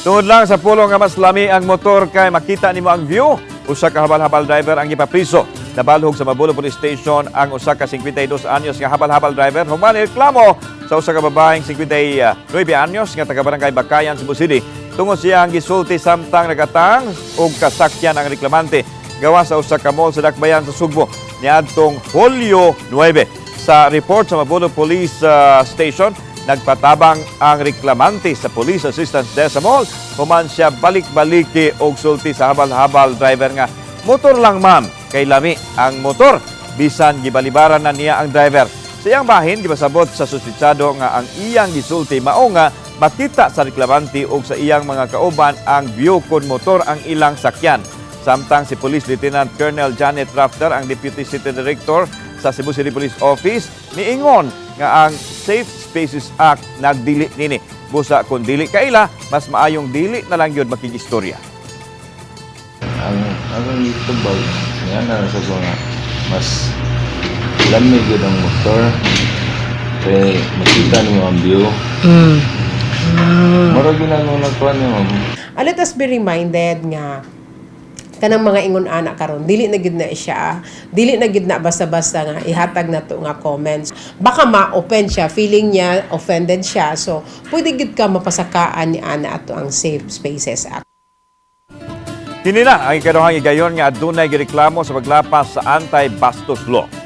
Tungod lang sa pulo nga mas lami ang motor kay makita nimo ang view. Usa ka habal-habal driver ang gipapriso. Nabalhog sa Mabulo Police Station ang usa ka 52 anyos nga habal-habal driver human reklamo sa usa ka babaeng 59 anyos nga taga Barangay Bakayan, Cebu City. Tungod siya ang gisulti samtang nagatang og kasakyan ang reklamante gawa sa usa ka mall sa Dakbayan sa Sugbo niadtong Hulyo 9. Sa report sa Mabulo Police ah, Station, nagpatabang ang reklamante sa Police Assistance mall. Human siya balik-baliki og sulti sa habal-habal driver nga, motor lang ma'am, kay lami ang motor. Bisan gibalibaran na niya ang driver. Sa iyang bahin, gibasabot sa suspitsado nga ang iyang gisulti mao nga makita sa reklamante og sa iyang mga kauban ang view kon motor ang ilang sakyan. Samtang si Police Lieutenant Colonel Janet Rafter, ang Deputy City Director sa Cebu City Police Office, niingon nga ang Safe Spaces Act nagdili nini. Busa kung dili kaila, mas maayong dili na lang yun makigistorya. ang ang tubag nga na sa ko nga mas lamig yun ang motor. Kaya makita mo ang view. Mara ginano nagkuhan niya ma'am. Ah, let us be reminded nga kanang mga ingon anak karon dili na gid na siya. Dili na gid na basta-basta nga ihatag na to nga comments. Baka ma-offend siya feeling niya offended siya. So pwede gid ka mapasakaan ni ana ato ang safe spaces act. Kini na ang ikaduhang igayon nga adunay gireklamo sa paglapas sa anti-bastos law.